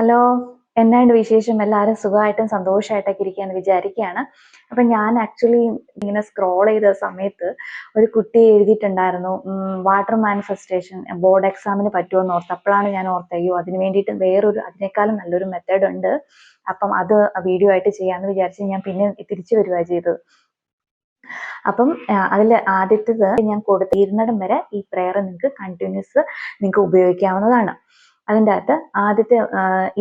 Hello എന്നാണ്ട് വിശേഷം? എല്ലാവരും സുഖമായിട്ടും സന്തോഷമായിട്ടൊക്കെ ഇരിക്കുകയെന്ന് വിചാരിക്കുകയാണ്. അപ്പം ഞാൻ ആക്ച്വലി ഇങ്ങനെ സ്ക്രോൾ ചെയ്ത സമയത്ത് ഒരു കുട്ടി എഴുതിയിട്ടുണ്ടായിരുന്നു വാട്ടർ മാനിഫെസ്റ്റേഷൻ ബോർഡ് എക്സാമിന് പറ്റുമെന്ന് ഓർത്ത്. അപ്പോഴാണ് ഞാൻ ഓർത്തത് അയ്യോ അതിന് വേണ്ടിയിട്ട് വേറൊരു അതിനേക്കാളും നല്ലൊരു മെത്തേഡ് ഉണ്ട്. അപ്പം അത് വീഡിയോ ആയിട്ട് ചെയ്യാമെന്ന് വിചാരിച്ച് ഞാൻ പിന്നെ തിരിച്ചു വരിക ചെയ്തത്. അപ്പം അതിൽ ആദ്യത്തേത് ഞാൻ കൊടുത്തിരുന്നിടം വരെ ഈ പ്രെയർ നിങ്ങൾക്ക് കണ്ടിന്യൂസ് നിങ്ങൾക്ക് ഉപയോഗിക്കാവുന്നതാണ്. അതിന്റെ അകത്ത് ആദ്യത്തെ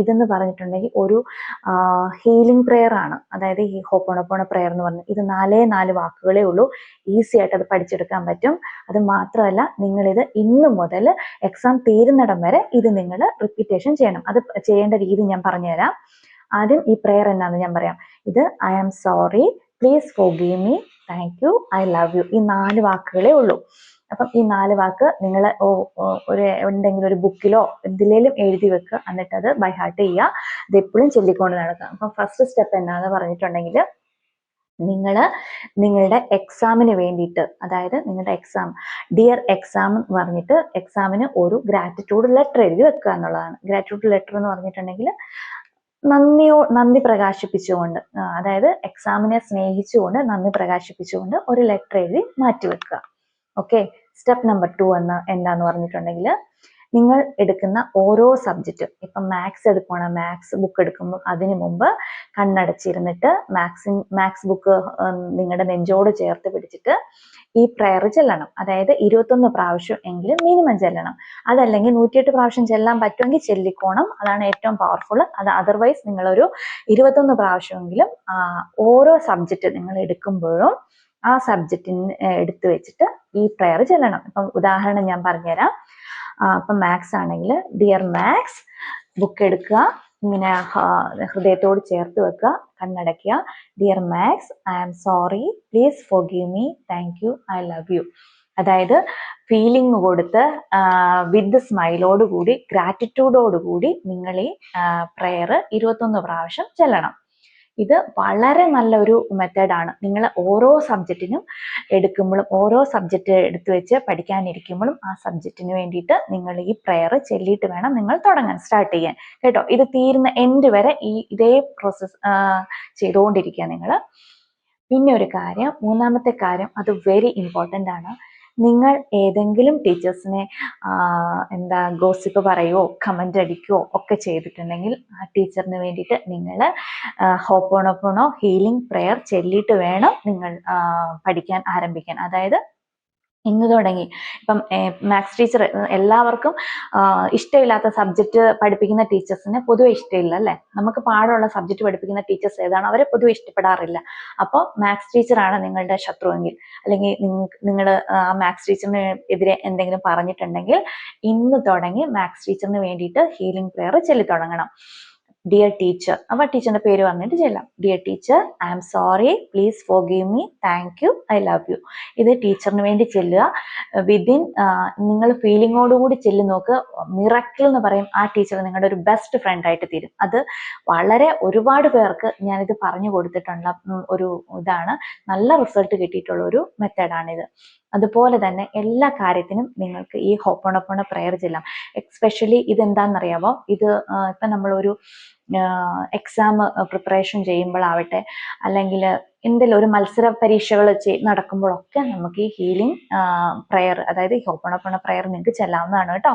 ഇതെന്ന് പറഞ്ഞിട്ടുണ്ടെങ്കിൽ ഒരു ഹീലിംഗ് പ്രെയർ ആണ്. അതായത് ഈ ഹോപ്പോണപ്പോണ പ്രെയർ എന്ന് പറഞ്ഞത് ഇത് നാലേ നാല് വാക്കുകളേ ഉള്ളൂ. ഈസി ആയിട്ട് അത് പഠിച്ചെടുക്കാൻ പറ്റും. അത് മാത്രമല്ല നിങ്ങളിത് ഇന്ന് മുതൽ എക്സാം തീരുന്നിടം വരെ ഇത് നിങ്ങൾ റിപ്പീറ്റേഷൻ ചെയ്യണം. അത് ചെയ്യേണ്ട രീതി ഞാൻ പറഞ്ഞുതരാം. ആദ്യം ഈ പ്രെയർ എന്നാന്ന് ഞാൻ പറയാം. ഇത് I am sorry please forgive me thank you I love you ഈ നാല് വാക്കുകളേ ഉള്ളൂ. അപ്പം ഈ നാല് വാക്ക് നിങ്ങൾ ഒരു എന്തെങ്കിലും ഒരു ബുക്കിലോ എന്തിലേലും എഴുതി വെക്കുക. എന്നിട്ട് അത് ബൈ ഹാർട്ട് ചെയ്യുക. അത് എപ്പോഴും ചൊല്ലിക്കൊണ്ട് നടക്കുക. അപ്പം ഫസ്റ്റ് സ്റ്റെപ്പ് എന്താന്ന് പറഞ്ഞിട്ടുണ്ടെങ്കിൽ നിങ്ങൾ നിങ്ങളുടെ എക്സാമിന് വേണ്ടിയിട്ട് അതായത് നിങ്ങളുടെ എക്സാം ഡിയർ എക്സാം എന്ന് പറഞ്ഞിട്ട് എക്സാമിന് ഒരു ഗ്രാറ്റിറ്റ്യൂഡ് ലെറ്റർ എഴുതി വെക്കുക എന്നുള്ളതാണ്. ഗ്രാറ്റിറ്റ്യൂഡ് ലെറ്റർ എന്ന് പറഞ്ഞിട്ടുണ്ടെങ്കിൽ നന്ദിയോ നന്ദി പ്രകാശിപ്പിച്ചുകൊണ്ട് അതായത് എക്സാമിനെ സ്നേഹിച്ചുകൊണ്ട് നന്ദി പ്രകാശിപ്പിച്ചുകൊണ്ട് ഒരു ലെറ്റർ എഴുതി മാറ്റി വെക്കുക. ഓക്കെ സ്റ്റെപ്പ് നമ്പർ ടു എന്ന് എന്താന്ന് പറഞ്ഞിട്ടുണ്ടെങ്കിൽ നിങ്ങൾ എടുക്കുന്ന ഓരോ സബ്ജക്റ്റ് ഇപ്പം മാത്സ് എടുക്കുവാണ് മാത്സ് ബുക്ക് എടുക്കുമ്പോൾ അതിനു മുമ്പ് കണ്ണടച്ചിരുന്നിട്ട് മാത്സ് മാത്സ് ബുക്ക് നിങ്ങളുടെ നെഞ്ചോട് ചേർത്ത് പിടിച്ചിട്ട് ഈ പ്രയർ ചെല്ലണം. അതായത് ഇരുപത്തൊന്ന് പ്രാവശ്യം എങ്കിലും മിനിമം ചെല്ലണം. അതല്ലെങ്കിൽ നൂറ്റിയെട്ട് പ്രാവശ്യം ചെല്ലാൻ പറ്റുമെങ്കിൽ ചെല്ലിക്കോണം. അതാണ് ഏറ്റവും പവർഫുൾ അത് അതർവൈസ് നിങ്ങളൊരു ഇരുപത്തൊന്ന് പ്രാവശ്യമെങ്കിലും ഓരോ സബ്ജക്റ്റ് നിങ്ങൾ എടുക്കുമ്പോഴും ആ സബ്ജക്റ്റിന് എടുത്തു വെച്ചിട്ട് ഈ പ്രെയർ ചെല്ലണം. ഇപ്പം ഉദാഹരണം ഞാൻ പറഞ്ഞുതരാം. അപ്പം മാത്സ് ആണെങ്കിൽ ഡിയർ മാത്സ് ബുക്ക് എടുക്കുക ഇങ്ങനെ ഹൃദയത്തോട് ചേർത്ത് വെക്കുക കണ്ണടയ്ക്കുക. Dear maths I am sorry please forgive me thank you I love you അതായത് ഫീലിംഗ് കൊടുത്ത് വിത്ത് സ്മൈലോടുകൂടി ഗ്രാറ്റിറ്റ്യൂഡോടുകൂടി ഗ്രാറ്റിറ്റ്യൂഡോട് കൂടി നിങ്ങൾ ഈ പ്രെയർ ഇരുപത്തൊന്ന് പ്രാവശ്യം ചെല്ലണം. ഇത് വളരെ നല്ലൊരു മെത്തേഡാണ് നിങ്ങൾ ഓരോ സബ്ജക്റ്റിനും എടുക്കുമ്പോഴും ഓരോ സബ്ജക്റ്റ് എടുത്തു വെച്ച് പഠിക്കാനിരിക്കുമ്പോഴും ആ സബ്ജക്റ്റിന് വേണ്ടിയിട്ട് നിങ്ങൾ ഈ പ്രെയർ ചൊല്ലിയിട്ട് വേണം നിങ്ങൾ തുടങ്ങാൻ സ്റ്റാർട്ട് ചെയ്യാൻ. കേട്ടോ? ഇത് തീരുന്ന എൻഡ് വരെ ഈ ഇതേ പ്രോസസ്സ് ചെയ്തുകൊണ്ടിരിക്കുക നിങ്ങൾ പിന്നെ ഒരു കാര്യം മൂന്നാമത്തെ കാര്യം അത് വെരി ഇമ്പോർട്ടന്റ് ആണ്. നിങ്ങൾ ഏതെങ്കിലും ടീച്ചേഴ്സിനെ എന്താ ഗോസിപ്പ് പറയുകയോ കമന്റ് അടിക്കുകയോ ഒക്കെ ചെയ്തിട്ടുണ്ടെങ്കിൽ ആ ടീച്ചറിന് വേണ്ടിയിട്ട് നിങ്ങൾ ഹോപ്പോണോപ്പോണോ ഹീലിംഗ് പ്രെയർ ചൊല്ലിയിട്ട് വേണം നിങ്ങൾ പഠിക്കാൻ ആരംഭിക്കാൻ. അതായത് ഇന്ന് തുടങ്ങി. ഇപ്പം മാത്സ് ടീച്ചർ എല്ലാവർക്കും ഇഷ്ടമില്ലാത്ത സബ്ജക്റ്റ് പഠിപ്പിക്കുന്ന ടീച്ചേഴ്സിന് പൊതുവെ ഇഷ്ടമില്ല അല്ലേ? നമുക്ക് പാടുള്ള സബ്ജക്റ്റ് പഠിപ്പിക്കുന്ന ടീച്ചേഴ്സ് ഏതാണ്? അവരെ പൊതുവെ ഇഷ്ടപ്പെടാറില്ല. അപ്പോൾ മാത്സ് ടീച്ചറാണ് നിങ്ങളുടെ ശത്രുവെങ്കിൽ അല്ലെങ്കിൽ നിങ്ങൾ ആ മാത്സ് ടീച്ചറിന് എതിരെ എന്തെങ്കിലും പറഞ്ഞിട്ടുണ്ടെങ്കിൽ ഇന്ന് തുടങ്ങി മാത്സ് ടീച്ചറിന് വേണ്ടിയിട്ട് ഹീലിംഗ് പ്രെയർ ചൊല്ലി തുടങ്ങണം. ഡിയർ ടീച്ചർ അപ്പൊ ടീച്ചറിന്റെ പേര് പറഞ്ഞിട്ട് ചെല്ലാം. Dear teacher I am sorry please forgive me thank you I love you ഇത് ടീച്ചറിന് വേണ്ടി ചെല്ലുക. വിതിൻ നിങ്ങൾ ഫീലിങ്ങോടുകൂടി ചെല്ലു നോക്ക്. മിറക്കിൾ എന്ന് പറയും ആ ടീച്ചർ നിങ്ങളുടെ ഒരു ബെസ്റ്റ് ഫ്രണ്ട് ആയിട്ട് തീരും. അത് വളരെ ഒരുപാട് പേർക്ക് ഞാനിത് പറഞ്ഞു കൊടുത്തിട്ടുള്ള ഒരു ഇതാണ്. നല്ല റിസൾട്ട് കിട്ടിയിട്ടുള്ള ഒരു മെത്തേഡാണിത് അതുപോലെ തന്നെ എല്ലാ കാര്യത്തിനും നിങ്ങൾക്ക് ഈ ഹോപ്പണപ്പണ പ്രയർ ചെല്ലാം. എക്സ്പെഷ്യലി ഇതെന്താണെന്നറിയാമോ ഇത് ഇപ്പം നമ്മളൊരു എക്സാം പ്രിപ്പറേഷൻ ചെയ്യുമ്പോഴാവട്ടെ അല്ലെങ്കിൽ എന്തെങ്കിലും ഒരു മത്സര പരീക്ഷകൾ നടക്കുമ്പോഴൊക്കെ നമുക്ക് ഈ ഹീലിംഗ് പ്രയർ അതായത് ഹോപ്പണപ്പണ പ്രയർ നിങ്ങൾക്ക് ചെല്ലാവുന്നതാണ് കേട്ടോ.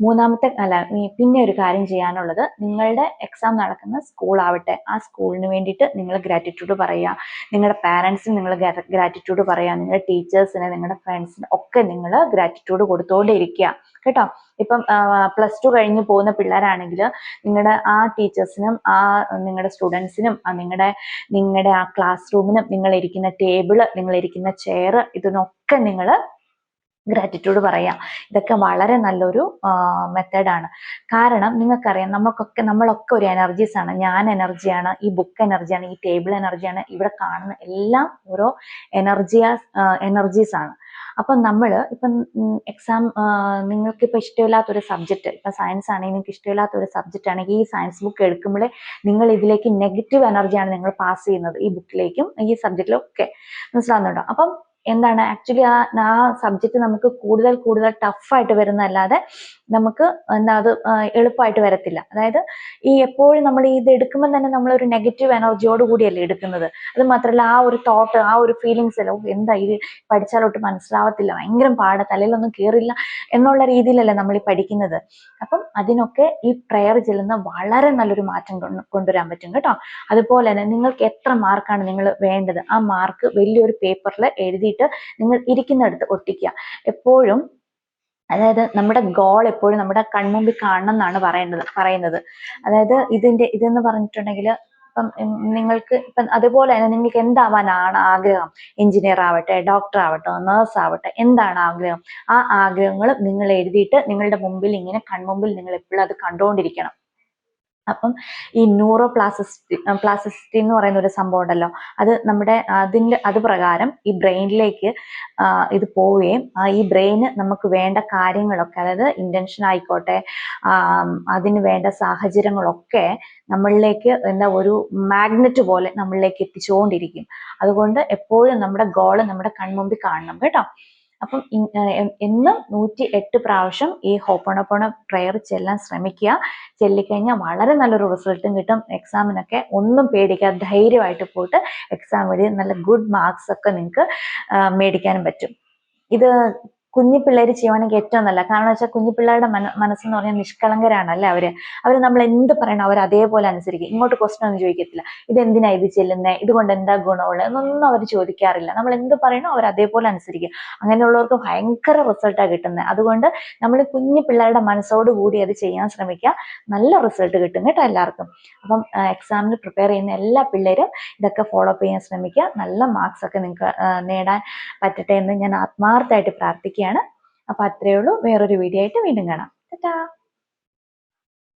മൂന്നാമത്തെ അല്ല പിന്നെ ഒരു കാര്യം ചെയ്യാനുള്ളത് നിങ്ങളുടെ എക്സാം നടക്കുന്ന സ്കൂൾ ആവട്ടെ ആ സ്കൂളിന് വേണ്ടിയിട്ട് നിങ്ങൾ ഗ്രാറ്റിറ്റ്യൂഡ് പറയുക. നിങ്ങളുടെ പാരൻസിന് നിങ്ങൾ ഗ്രാറ്റിറ്റ്യൂഡ് പറയുക. നിങ്ങളുടെ ടീച്ചേഴ്സിന് നിങ്ങളുടെ ഫ്രണ്ട്സിന് ഒക്കെ നിങ്ങൾ ഗ്രാറ്റിറ്റ്യൂഡ് കൊടുത്തുകൊണ്ടേ ഇരിക്കുക കേട്ടോ? ഇപ്പം പ്ലസ് ടു കഴിഞ്ഞ് പോകുന്ന പിള്ളേരാണെങ്കിൽ നിങ്ങളുടെ ആ ടീച്ചേഴ്സിനും ആ നിങ്ങളുടെ സ്റ്റുഡൻസിനും നിങ്ങളുടെ നിങ്ങളുടെ ആ ക്ലാസ് റൂമിനും നിങ്ങളിരിക്കുന്ന ടേബിൾ നിങ്ങളിരിക്കുന്ന ചെയർ ഇതിനൊക്കെ നിങ്ങൾ ഗ്രാറ്റിറ്റ്യൂഡ് പറയാം. ഇതൊക്കെ വളരെ നല്ലൊരു മെത്തേഡാണ് കാരണം നിങ്ങൾക്കറിയാം നമുക്കൊക്കെ നമ്മളൊക്കെ ഒരു എനർജീസ് ആണ്. ഞാൻ എനർജിയാണ് ഈ ബുക്ക് എനർജിയാണ് ഈ ടേബിൾ എനർജിയാണ് ഇവിടെ കാണുന്ന എല്ലാം ഓരോ എനർജിയാസ് എനർജീസ് ആണ്. അപ്പം നമ്മൾ ഇപ്പം എക്സാം നിങ്ങൾക്ക് ഇപ്പം ഇഷ്ടമില്ലാത്ത ഒരു സബ്ജക്റ്റ് ഇപ്പം സയൻസ് ആണെങ്കിൽ നിങ്ങൾക്ക് ഇഷ്ടമില്ലാത്ത ഒരു സബ്ജക്റ്റ് ആണെങ്കിൽ ഈ സയൻസ് ബുക്ക് എടുക്കുമ്പോൾ നിങ്ങൾ ഇതിലേക്ക് നെഗറ്റീവ് എനർജിയാണ് നിങ്ങൾ പാസ് ചെയ്യുന്നത് ഈ ബുക്കിലേക്കും ഈ സബ്ജക്റ്റിലും ഒക്കെ. മനസ്സിലാവുന്നുണ്ടോ? അപ്പം എന്താണ്? ആക്ച്വലി ആ ആ സബ്ജക്റ്റ് നമുക്ക് കൂടുതൽ കൂടുതൽ ടഫായിട്ട് വരുന്നതല്ലാതെ നമുക്ക് എന്താ അത് എളുപ്പമായിട്ട് വരത്തില്ല. അതായത് ഈ എപ്പോഴും നമ്മൾ ഇത് എടുക്കുമ്പോൾ തന്നെ നമ്മൾ ഒരു നെഗറ്റീവ് എനർജിയോട് കൂടിയല്ലേ എടുക്കുന്നത്. അത് മാത്രമല്ല ആ ഒരു തോട്ട് ആ ഒരു ഫീലിങ്സ് അല്ല എന്താ ഇത് പഠിച്ചാലോട്ട് മനസ്സിലാവത്തില്ല ഭയങ്കര പാട തലയിലൊന്നും കയറില്ല എന്നുള്ള രീതിയിലല്ലേ നമ്മൾ ഈ പഠിക്കുന്നത്. അപ്പം അതിനൊക്കെ ഈ പ്രയർ ചെല്ലുന്ന വളരെ നല്ലൊരു മാറ്റം കൊണ്ടുവരാൻ പറ്റും കേട്ടോ. അതുപോലെ തന്നെ നിങ്ങൾക്ക് എത്ര മാർക്കാണ് നിങ്ങൾ വേണ്ടത്? ആ മാർക്ക് വലിയൊരു പേപ്പറിൽ എഴുതിയിട്ട് നിങ്ങൾ ഇരിക്കുന്നിടത്ത് ഒട്ടിക്കുക. എപ്പോഴും അതായത് നമ്മുടെ ഗോൾ എപ്പോഴും നമ്മുടെ കൺമുമ്പിൽ കാണണം എന്നാണ് പറയേണ്ടത് പറയുന്നത്. അതായത് ഇതിന്റെ ഇതെന്ന് പറഞ്ഞിട്ടുണ്ടെങ്കിൽ ഇപ്പം നിങ്ങൾക്ക് ഇപ്പം അതുപോലെ തന്നെ നിങ്ങൾക്ക് എന്താവാനാണ് ആഗ്രഹം? എഞ്ചിനീയർ ആവട്ടെ ഡോക്ടർ ആവട്ടെ നേഴ്സ് ആവട്ടെ എന്താണ് ആഗ്രഹം? ആ ആഗ്രഹങ്ങൾ നിങ്ങൾ എഴുതിയിട്ട് നിങ്ങളുടെ മുമ്പിൽ ഇങ്ങനെ കൺമുമ്പിൽ നിങ്ങൾ എപ്പോഴും അത് കണ്ടുകൊണ്ടിരിക്കണം. അപ്പം ഈ ന്യൂറോ പ്ലാസിസ്റ്റി പ്ലാസിസിറ്റി എന്ന് പറയുന്ന ഒരു സംഭവം ഉണ്ടല്ലോ. അത് നമ്മുടെ അതിന്റെ അത് പ്രകാരം ഈ ബ്രെയിനിലേക്ക് ഇത് പോവുകയും ഈ ബ്രെയിന് നമുക്ക് വേണ്ട കാര്യങ്ങളൊക്കെ അതായത് ഇന്റൻഷൻ ആയിക്കോട്ടെ അതിന് വേണ്ട സാഹചര്യങ്ങളൊക്കെ നമ്മളിലേക്ക് എന്താ ഒരു മാഗ്നറ്റ് പോലെ നമ്മളിലേക്ക് എത്തിച്ചുകൊണ്ടിരിക്കും. അതുകൊണ്ട് എപ്പോഴും നമ്മുടെ ഗോൾ നമ്മുടെ കൺമുമ്പിൽ കാണണം കേട്ടോ. അപ്പം എന്നും നൂറ്റി എട്ട് പ്രാവശ്യം ഈ ഹോപ്പണപ്പണ പ്രെയർ ചെല്ലാൻ ശ്രമിക്കുക. ചെല്ലിക്കഴിഞ്ഞാൽ വളരെ നല്ലൊരു റിസൾട്ടും കിട്ടും. എക്സാമിനൊക്കെ ഒന്നും പേടിക്കാതെ ധൈര്യമായിട്ട് പോയിട്ട് എക്സാം എഴുതി നല്ല ഗുഡ് മാർക്സ് ഒക്കെ നിങ്ങൾക്ക് മേടിക്കാനും പറ്റും. ഇത് കുഞ്ഞു പിള്ളേർ ചെയ്യുവാണെങ്കിൽ ഏറ്റവും നല്ല കാരണം വെച്ചാൽ കുഞ്ഞു പിള്ളേരുടെ മന മനസ്സെന്ന് പറഞ്ഞാൽ നിഷ്കളങ്കരാണല്ലേ അവർ. അവർ നമ്മൾ എന്ത് പറയണം അവർ അതേപോലെ അനുസരിക്കും. ഇങ്ങോട്ട് ക്വസ്റ്റൻ ഒന്നും ചോദിക്കത്തില്ല. ഇത് എന്തിനാ ഇത് ചെല്ലുന്നത് ഇതുകൊണ്ട് എന്താ ഗുണമുള്ളത് എന്നൊന്നും അവർ ചോദിക്കാറില്ല. നമ്മൾ എന്ത് പറയണോ അവർ അതേപോലെ അനുസരിക്കും. അങ്ങനെയുള്ളവർക്ക് ഭയങ്കര റിസൾട്ടാണ് കിട്ടുന്നത് അതുകൊണ്ട് നമ്മൾ കുഞ്ഞു പിള്ളേരുടെ മനസ്സോട് കൂടി അത് ചെയ്യാൻ ശ്രമിക്കുക. നല്ല റിസൾട്ട് കിട്ടും കേട്ടോ എല്ലാവർക്കും. അപ്പം എക്സാമിന് പ്രിപ്പയർ ചെയ്യുന്ന എല്ലാ പിള്ളേരും ഇതൊക്കെ ഫോളോ അപ്പ് ചെയ്യാൻ ശ്രമിക്കുക. നല്ല മാർക്സ് ഒക്കെ നിങ്ങൾക്ക് നേടാൻ പറ്റട്ടെ എന്ന് ഞാൻ ആത്മാർത്ഥമായിട്ട് പ്രാർത്ഥിക്കുകയാണ് അപ്പൊ അത്രയേ ഉള്ളൂ. വേറൊരു വീഡിയോ ആയിട്ട് വീണ്ടും കാണാം. ടാറ്റാ.